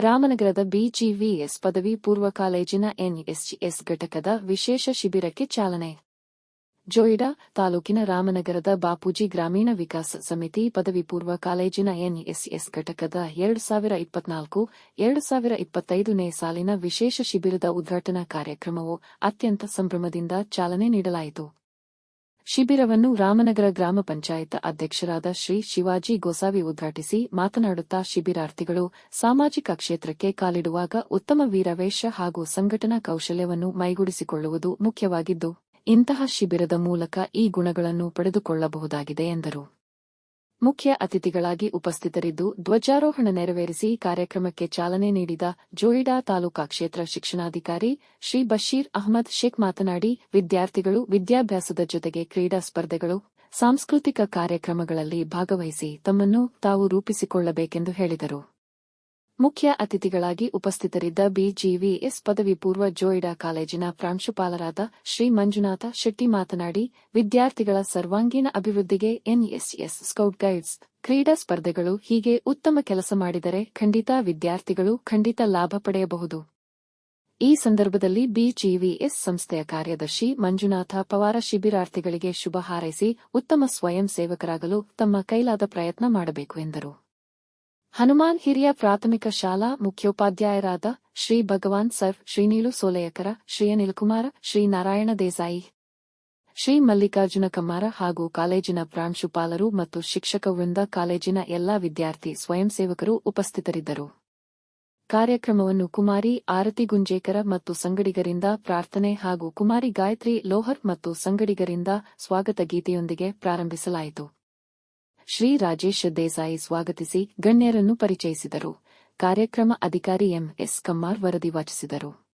ರಾಮನಗರದ ಬಿಜಿವಿಎಸ್ ಪದವಿ ಪೂರ್ವ ಕಾಲೇಜಿನ ಎನ್ಎಸ್ಜಿಎಸ್ ಘಟಕದ ವಿಶೇಷ ಶಿಬಿರಕ್ಕೆ ಚಾಲನೆ. ಜೋಯಿಡಾ ತಾಲೂಕಿನ ರಾಮನಗರದ ಬಾಪೂಜಿ ಗ್ರಾಮೀಣ ವಿಕಾಸ ಸಮಿತಿ ಪದವಿ ಪೂರ್ವ ಕಾಲೇಜಿನ ಎನ್ಎಸ್ಎಸ್ ಘಟಕದ ಎರಡು ಸಾವಿರ ಇಪ್ಪತ್ನಾಲ್ಕು, ಎರಡು ಸಾವಿರ ಇಪ್ಪತ್ತೈದನೇ ಸಾಲಿನ ವಿಶೇಷ ಶಿಬಿರದ ಉದ್ಘಾಟನಾ ಕಾರ್ಯಕ್ರಮವು ಅತ್ಯಂತ ಸಂಭ್ರಮದಿಂದ ಚಾಲನೆ ನೀಡಲಾಯಿತು. ಶಿಬಿರವನ್ನು ರಾಮನಗರ ಗ್ರಾಮ ಪಂಚಾಯತ್ ಅಧ್ಯಕ್ಷರಾದ ಶ್ರೀ ಶಿವಾಜಿ ಗೋಸಾವಿ ಉದ್ಘಾಟಿಸಿ ಮಾತನಾಡುತ್ತಾ ಶಿಬಿರಾರ್ಥಿಗಳು ಸಾಮಾಜಿಕ ಕ್ಷೇತ್ರಕ್ಕೆ ಕಾಲಿಡುವಾಗ ಉತ್ತಮ ವೀರವೇಶ ಹಾಗೂ ಸಂಘಟನಾ ಕೌಶಲ್ಯವನ್ನು ಮೈಗೂಡಿಸಿಕೊಳ್ಳುವುದು ಮುಖ್ಯವಾಗಿದ್ದು, ಇಂತಹ ಶಿಬಿರದ ಮೂಲಕ ಈ ಗುಣಗಳನ್ನು ಪಡೆದುಕೊಳ್ಳಬಹುದಾಗಿದೆ ಎಂದರು. ಮುಖ್ಯ ಅತಿಥಿಗಳಾಗಿ ಉಪಸ್ಥಿತರಿದ್ದು ಧ್ವಜಾರೋಹಣ ನೆರವೇರಿಸಿ ಕಾರ್ಯಕ್ರಮಕ್ಕೆ ಚಾಲನೆ ನೀಡಿದ ಜೋಯಿಡಾ ತಾಲೂಕಾ ಕ್ಷೇತ್ರ ಶಿಕ್ಷಣಾಧಿಕಾರಿ ಶ್ರೀ ಬಶೀರ್ ಅಹಮದ್ ಶೇಖ್ ಮಾತನಾಡಿ, ವಿದ್ಯಾರ್ಥಿಗಳು ವಿದ್ಯಾಭ್ಯಾಸದ ಜೊತೆಗೆ ಕ್ರೀಡಾ ಸ್ಪರ್ಧೆಗಳು, ಸಾಂಸ್ಕೃತಿಕ ಕಾರ್ಯಕ್ರಮಗಳಲ್ಲಿ ಭಾಗವಹಿಸಿ ತಮ್ಮನ್ನು ತಾವು ರೂಪಿಸಿಕೊಳ್ಳಬೇಕೆಂದು ಹೇಳಿದರು. ಮುಖ್ಯ ಅತಿಥಿಗಳಾಗಿ ಉಪಸ್ಥಿತರಿದ್ದ ಬಿಜಿವಿಎಸ್ ಪದವಿ ಪೂರ್ವ ಜೋಯಿಡಾ ಕಾಲೇಜಿನ ಪ್ರಾಂಶುಪಾಲರಾದ ಶ್ರೀ ಮಂಜುನಾಥ ಶೆಟ್ಟಿ ಮಾತನಾಡಿ, ವಿದ್ಯಾರ್ಥಿಗಳ ಸರ್ವಾಂಗೀಣ ಅಭಿವೃದ್ಧಿಗೆ ಎನ್ಎಸ್ಎಸ್ ಸ್ಕೌಟ್ ಗೈಡ್ಸ್, ಕ್ರೀಡಾ ಸ್ಪರ್ಧೆಗಳು ಹೀಗೆ ಉತ್ತಮ ಕೆಲಸ ಮಾಡಿದರೆ ಖಂಡಿತ ವಿದ್ಯಾರ್ಥಿಗಳು ಖಂಡಿತ ಲಾಭ ಪಡೆಯಬಹುದು. ಈ ಸಂದರ್ಭದಲ್ಲಿ ಬಿಜಿವಿಎಸ್ ಸಂಸ್ಥೆಯ ಕಾರ್ಯದರ್ಶಿ ಮಂಜುನಾಥ ಪವಾರ ಶಿಬಿರಾರ್ಥಿಗಳಿಗೆ ಶುಭ ಹಾರೈಸಿ, ಉತ್ತಮ ಸ್ವಯಂ ಸೇವಕರಾಗಲು ತಮ್ಮ ಕೈಲಾದ ಪ್ರಯತ್ನ ಮಾಡಬೇಕು ಎಂದರು. ಹನುಮಾನ್ ಹಿರಿಯ ಪ್ರಾಥಮಿಕ ಶಾಲಾ ಮುಖ್ಯೋಪಾಧ್ಯಾಯರಾದ ಶ್ರೀ ಭಗವಾನ್ ಸರ್ ಶ್ರೀನೀಲು ಸೋಲೆಯಕರ, ಶ್ರೀ ಅನಿಲ್ಕುಮಾರ ಶ್ರೀ ನಾರಾಯಣ ದೇಸಾಯಿ, ಶ್ರೀ ಮಲ್ಲಿಕಾರ್ಜುನ ಕಮ್ಮಾರ ಹಾಗೂ ಕಾಲೇಜಿನ ಪ್ರಾಂಶುಪಾಲರು ಮತ್ತು ಶಿಕ್ಷಕ ವೃಂದ ಕಾಲೇಜಿನ ಎಲ್ಲಾ ವಿದ್ಯಾರ್ಥಿ ಸ್ವಯಂ ಸೇವಕರು ಉಪಸ್ಥಿತರಿದ್ದರು. ಕಾರ್ಯಕ್ರಮವನ್ನು ಕುಮಾರಿ ಆರತಿ ಗುಂಜೇಕರ ಮತ್ತು ಸಂಗಡಿಗರಿಂದ ಪ್ರಾರ್ಥನೆ ಹಾಗೂ ಕುಮಾರಿ ಗಾಯತ್ರಿ ಲೋಹರ್ ಮತ್ತು ಸಂಗಡಿಗರಿಂದ ಸ್ವಾಗತ ಗೀತೆಯೊಂದಿಗೆ ಪ್ರಾರಂಭಿಸಲಾಯಿತು. ಶ್ರೀ ರಾಜೇಶ್ ದೇಸಾಯಿ ಸ್ವಾಗತಿಸಿ ಗಣ್ಯರನ್ನು ಪರಿಚಯಿಸಿದರು. ಕಾರ್ಯಕ್ರಮ ಅಧಿಕಾರಿ ಎಂಎಸ್ ಕಮ್ಮಾರ್ ವರದಿ ವಾಚಿಸಿದರು.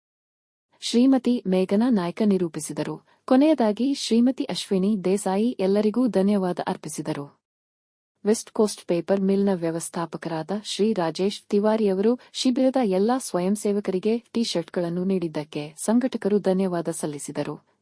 ಶ್ರೀಮತಿ ಮೇಘನಾ ನಾಯ್ಕ ನಿರೂಪಿಸಿದರು. ಕೊನೆಯದಾಗಿ ಶ್ರೀಮತಿ ಅಶ್ವಿನಿ ದೇಸಾಯಿ ಎಲ್ಲರಿಗೂ ಧನ್ಯವಾದ ಅರ್ಪಿಸಿದರು. ವೆಸ್ಟ್ ಕೋಸ್ಟ್ ಪೇಪರ್ ಮಿಲ್ನ ವ್ಯವಸ್ಥಾಪಕರಾದ ಶ್ರೀ ರಾಜೇಶ್ ತಿವಾರಿಯವರು ಶಿಬಿರದ ಎಲ್ಲಾ ಸ್ವಯಂ ಸೇವಕರಿಗೆ ಟಿ ಶರ್ಟ್ಗಳನ್ನು ನೀಡಿದ್ದಕ್ಕೆ ಸಂಘಟಕರು ಧನ್ಯವಾದ ಸಲ್ಲಿಸಿದರು.